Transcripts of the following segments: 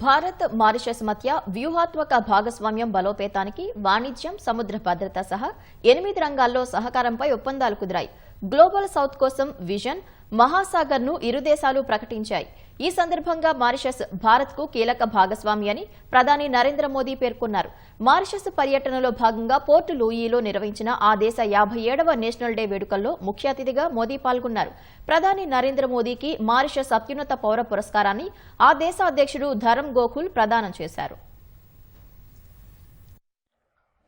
Bharat Mauritius మధ్య వ్యూహాత్మక భాగస్వామ్యం బలోపేతానికి వాణిజ్యం సముద్ర భద్రత సహా ఎనిమిది రంగాల్లో సహకారంపై ఒప్పందాలు కుదిరాయి. గ్లోబల్ సౌత్ కోసం విజన్ మహాసాగర్ను ఇరుదేశాలు ఇరు దేశాలు ప్రకటించాయి. ఈ సందర్భంగా మారిషస్ భారత్కు కీలక భాగస్వామి అని ప్రధాని నరేంద్ర మోదీ పేర్కొన్నారు. మారిషస్ పర్యటనలో భాగంగా పోర్టు లూయిలో నిర్వహించిన ఆ దేశ యాభై ఏడవ నేషనల్ డే వేడుకల్లో ముఖ్య అతిథిగా మోదీ పాల్గొన్నారు. ప్రధాని నరేంద్ర మోదీకి మారిషస్ అత్యున్నత పౌర పురస్కారాన్ని ఆ దేశ అధ్యక్షుడు ధరమ్ గోఖుల్ ప్రదానం చేశారు.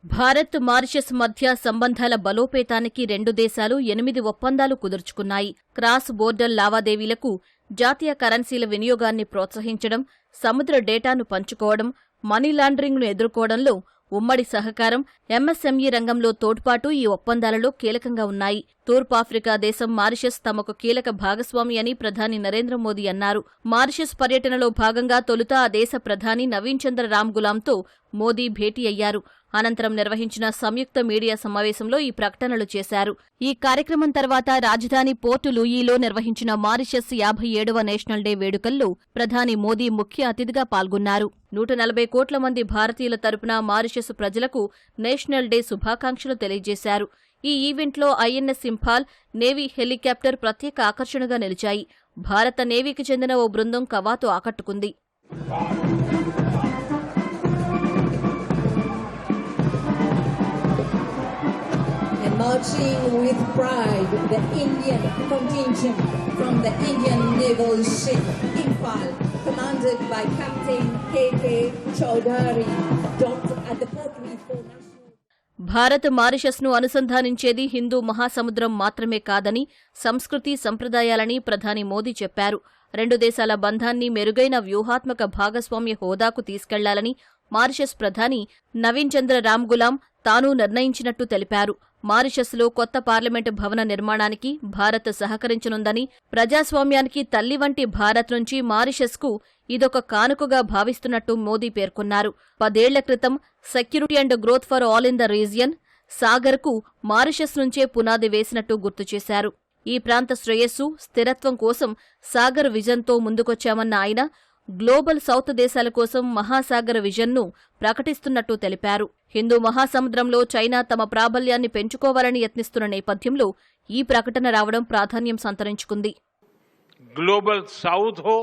భారత్ మారిషస్ మధ్య సంబంధాల బలోపేతానికి రెండు దేశాలు ఎనిమిది ఒప్పందాలు కుదుర్చుకున్నాయి. క్రాస్ బోర్డర్ లావాదేవీలకు జాతీయ కరెన్సీల వినియోగాన్ని ప్రోత్సహించడం సముద్ర డేటాను పంచుకోవడం మనీ లాండరింగ్ను ఎదుర్కోవడంలో ఉమ్మడి సహకారం ఎంఎస్ఎంఈ రంగంలో తోడ్పాటు ఈ ఒప్పందాలలో కీలకంగా ఉన్నాయి. తూర్పాఫ్రికా దేశం మారిషస్ తమకు కీలక భాగస్వామి అని ప్రధాని నరేంద్ర మోదీ అన్నారు. మారిషస్ పర్యటనలో భాగంగా తొలుత ఆ దేశ ప్రధాని నవీన్ చంద్ర రామ్ గులాంతో మోదీ భేటీ అయ్యారు. అనంతరం నిర్వహించిన సంయుక్త మీడియా సమావేశంలో ఈ ప్రకటనలు చేశారు. ఈ కార్యక్రమం తర్వాత రాజధాని పోర్టు లూయిలో నిర్వహించిన మారిషస్ యాభై ఏడవ నేషనల్ డే వేడుకల్లో ప్రధాని మోదీ ముఖ్య అతిథిగా పాల్గొన్నారు. నూట నలభై కోట్ల మంది భారతీయుల తరపున మారిషస్ ప్రజలకు నేషనల్ డే శుభాకాంక్షలు తెలియజేశారు. ఈ ఈవెంట్లో ఐఎన్ఎస్ ఇంఫాల్ నేవీ హెలికాప్టర్ ప్రత్యేక ఆకర్షణగా నిలిచాయి భారత నేవీకి చెందిన ఓ బృందం కవాతు ఆకట్టుకుంది marching with pride the Indian contingent from the Indian naval ship Imphal, commanded by Captain K.K. Chaudhary, Bharat మారిషస్ను అనుసంధానించేది Hindu మహాసముద్రం మాత్రమే కాదని సంస్కృతి సంప్రదాయాలని ప్రధాని మోదీ చెప్పారు. రెండు దేశాల బంధాన్ని మెరుగైన వ్యూహాత్మక భాగస్వామ్య హోదాకు తీసుకెళ్ళాలని మారిషస్ ప్రధాని నవీన్ చంద్ర రామ్ గులాం తాను నిర్ణయించినట్టు తెలిపారు. మారిషస్లో కొత్త పార్లమెంటు భవన నిర్మాణానికి భారత్ సహకరించనుందని ప్రజాస్వామ్యానికి తల్లి వంటి భారత్ నుంచి మారిషస్కు ఇదొక కానుకగా భావిస్తున్నట్టు మోదీ పేర్కొన్నారు. పదేళ్ళ క్రితం security and growth for all in the region సాగర్కు Mauritius నుంచే పునాది వేసినట్టు గుర్తు చేశారు. ఈ ప్రాంత శ్రేయస్సు స్థిరత్వం కోసం సాగర్ విజన్తో ముందుకొచ్చామన్న ఆయన గ్లోబల్ సౌత్ దేశాల కోసం మహాసాగర్ విజన్ను ప్రకటిస్తున్నట్టు తెలిపారు హిందూ మహాసముద్రంలో చైనా తమ ప్రాబల్యాన్ని పెంచుకోవాలని యత్నిస్తున్న నేపథ్యంలో ఈ ప్రకటన రావడం ప్రాధాన్యం సంతరించుకుంది ग्लोबल साउथ हो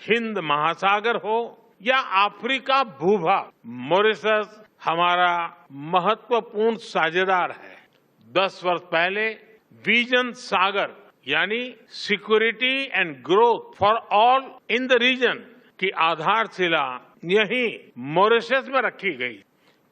हिंद महासागर हो या अफ्रीका भूभाग मॉरिशस हमारा महत्वपूर्ण साझेदार है दस वर्ष पहले विजन सागर यानी security and growth for all in the region की आधारशिला यही मॉरिशस में रखी गई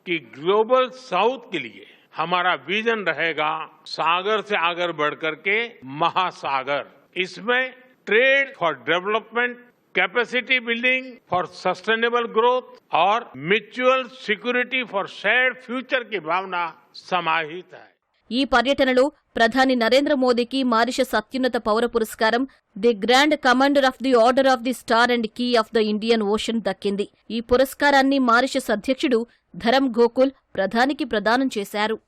कि ग्लोबल साउथ के लिए हमारा विजन रहेगा सागर से आगर बढ़कर के महासागर। इसमें trade for development capacity building for sustainable growth और mutual security for shared future की भावना समाहित है। ఈ పర్యటనలో ప్రధాని నరేంద్ర మోదీకి మారిషస్ అత్యున్నత పౌర పురస్కారం the grand commander of the order of the star and key of the Indian Ocean దక్కింది. ఈ పురస్కారాన్ని మారిషస్ అధ్యక్షుడు ధరం గోకుల్ ప్రధానికి ప్రదానం చేశారు.